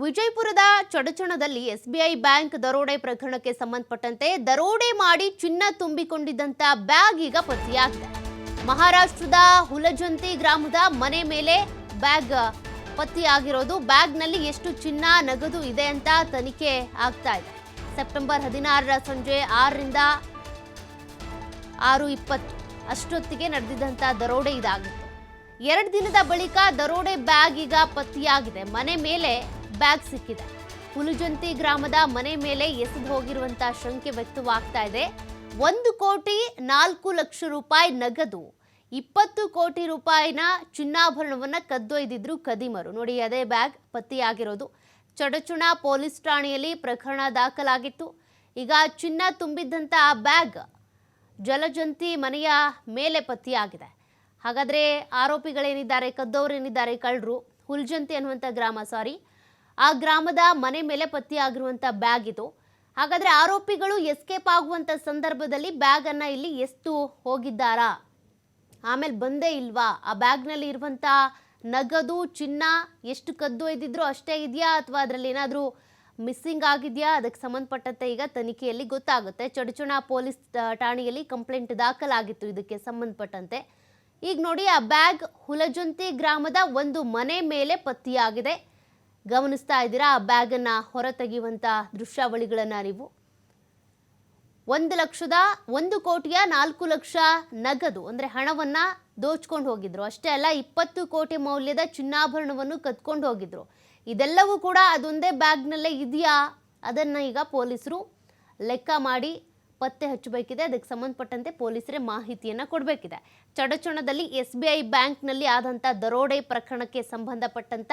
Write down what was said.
ವಿಜಯಪುರದ ಚಡಚಣದಲ್ಲಿ SBI bank ದರೋಡೆ ಪ್ರಕರಣಕ್ಕೆ ಸಂಬಂಧಪಟ್ಟಂತೆ ದರೋಡೆ ಮಾಡಿ ಚಿನ್ನ ತುಂಬಿಕೊಂಡಿದ್ದಂತ ಬ್ಯಾಗ್ ಈಗ ಪತ್ತೆಯಾಗಿದೆ. ಮಹಾರಾಷ್ಟ್ರದ ಹುಲಜಂತಿ ಗ್ರಾಮದ ಮನೆ ಮೇಲೆ ಬ್ಯಾಗ್ ಪತ್ತೆಯಾಗಿರೋದು. ಬ್ಯಾಗ್ನಲ್ಲಿ ಎಷ್ಟು ಚಿನ್ನ ನಗದು ಇದೆ ಅಂತ ತನಿಖೆ ಆಗ್ತಾ ಇದೆ. ಸೆಪ್ಟೆಂಬರ್ ಹದಿನಾರರ ಸಂಜೆ ಆರರಿಂದ ಆರು ಇಪ್ಪತ್ತು ಅಷ್ಟೊತ್ತಿಗೆ ನಡೆದಿದ್ದಂಥ ದರೋಡೆ ಇದಾಗಿತ್ತು. ಎರಡು ದಿನದ ಬಳಿಕ ದರೋಡೆ ಬ್ಯಾಗ್ ಈಗ ಪತ್ತೆಯಾಗಿದೆ. ಮನೆ ಮೇಲೆ ಬ್ಯಾಗ್ ಸಿಕ್ಕಿದೆ. ಹುಲುಜಂತಿ ಗ್ರಾಮದ ಮನೆ ಮೇಲೆ ಎಸೆದು ಹೋಗಿರುವಂತಹ ಶಂಕೆ ವ್ಯಕ್ತವಾಗ್ತಾ ಇದೆ. ಒಂದು ಕೋಟಿ ನಾಲ್ಕು ಲಕ್ಷ ರೂಪಾಯಿ ನಗದು. ಇಪ್ಪತ್ತು ಕೋಟಿ ರೂಪಾಯಿನ ಚಿನ್ನಾಭರಣವನ್ನ ಕದ್ದೊಯ್ದಿದ್ರು ಕದಿಮರು. ನೋಡಿ, ಅದೇ ಬ್ಯಾಗ್ ಪತ್ತೆಯಾಗಿರೋದು. ಚಡಚುಣ ಪೊಲೀಸ್ ಠಾಣೆಯಲ್ಲಿ ಪ್ರಕರಣ ದಾಖಲಾಗಿತ್ತು. ಈಗ ಚಿನ್ನ ತುಂಬಿದ್ದಂಥ ಆ ಬ್ಯಾಗ್ ಜಲಜಂತಿ ಮನೆಯ ಮೇಲೆ ಪತ್ತೆಯಾಗಿದೆ. ಹಾಗಾದರೆ ಆರೋಪಿಗಳೇನಿದ್ದಾರೆ, ಕದ್ದವರೇನಿದ್ದಾರೆ ಕಳ್ಳರು? ಹುಲ್ಜಂತಿ ಅನ್ನುವಂಥ ಗ್ರಾಮ, ಸಾರಿ. ಆ ಗ್ರಾಮದ ಮನೆ ಮೇಲೆ ಪತ್ತೆಯಾಗಿರುವಂಥ ಬ್ಯಾಗ್ ಇದು. ಹಾಗಾದರೆ ಆರೋಪಿಗಳು ಎಸ್ಕೇಪ್ ಆಗುವಂಥ ಸಂದರ್ಭದಲ್ಲಿ ಬ್ಯಾಗನ್ನು ಇಲ್ಲಿ ಎಷ್ಟು ಹೋಗಿದ್ದಾರಾ? ಆಮೇಲೆ ಬಂದೇ ಇಲ್ವಾ? ಆ ಬ್ಯಾಗ್ನಲ್ಲಿ ಇರುವಂಥ ನಗದು, ಚಿನ್ನ ಎಷ್ಟು ಕದ್ದು ಒಯ್ದಿದ್ರು ಅಷ್ಟೇ ಇದೆಯಾ? ಅಥವಾ ಅದರಲ್ಲಿ ಏನಾದರೂ ಮಿಸ್ಸಿಂಗ್ ಆಗಿದೆಯಾ? ಅದಕ್ಕೆ ಸಂಬಂಧಪಟ್ಟಂತೆ ಈಗ ತನಿಖೆಯಲ್ಲಿ ಗೊತ್ತಾಗುತ್ತೆ. ಚಡಚುಣ ಪೊಲೀಸ್ ಠಾಣೆಯಲ್ಲಿ ಕಂಪ್ಲೇಂಟ್ ದಾಖಲಾಗಿತ್ತು ಇದಕ್ಕೆ ಸಂಬಂಧಪಟ್ಟಂತೆ. ಈಗ ನೋಡಿ, ಆ ಬ್ಯಾಗ್ ಹುಲಜಂತಿ ಗ್ರಾಮದ ಒಂದು ಮನೆ ಮೇಲೆ ಪತ್ತೆಯಾಗಿದೆ ಗಮನಿಸ್ತಾ ಇದ್ದೀರಾ? ಆ ಬ್ಯಾಗನ್ನು ಹೊರ ತೆಗೆಯುವಂಥ ದೃಶ್ಯಾವಳಿಗಳನ್ನು ನೀವು? ಒಂದು ಲಕ್ಷದ ಒಂದು ಕೋಟಿಯ ನಾಲ್ಕು ಲಕ್ಷ ನಗದು, ಅಂದರೆ ಹಣವನ್ನ ದೋಚ್ಕೊಂಡು ಹೋಗಿದ್ರು. ಅಷ್ಟೇ ಅಲ್ಲ, ಇಪ್ಪತ್ತು ಕೋಟಿ ಮೌಲ್ಯದ ಚಿನ್ನಾಭರಣವನ್ನು ಕದ್ಕೊಂಡು ಹೋಗಿದ್ರು. ಇದೆಲ್ಲವೂ ಕೂಡ ಅದೊಂದೇ ಬ್ಯಾಗ್ನಲ್ಲೇ ಇದೆಯಾ? ಅದನ್ನು ಈಗ ಪೊಲೀಸರು ಲೆಕ್ಕ ಮಾಡಿ ಪತ್ತೆ ಹಚ್ಚಬೇಕಿದೆ. ಅದಕ್ಕೆ ಸಂಬಂಧಪಟ್ಟಂತೆ ಪೊಲೀಸರೇ ಮಾಹಿತಿಯನ್ನು ಕೊಡಬೇಕಿದೆ. ಚಡಚಣದಲ್ಲಿ ಎಸ್ ಬಿ ಐ ಬ್ಯಾಂಕ್ನಲ್ಲಿ ಆದಂಥ ದರೋಡೆ ಪ್ರಕರಣಕ್ಕೆ ಸಂಬಂಧಪಟ್ಟಂತ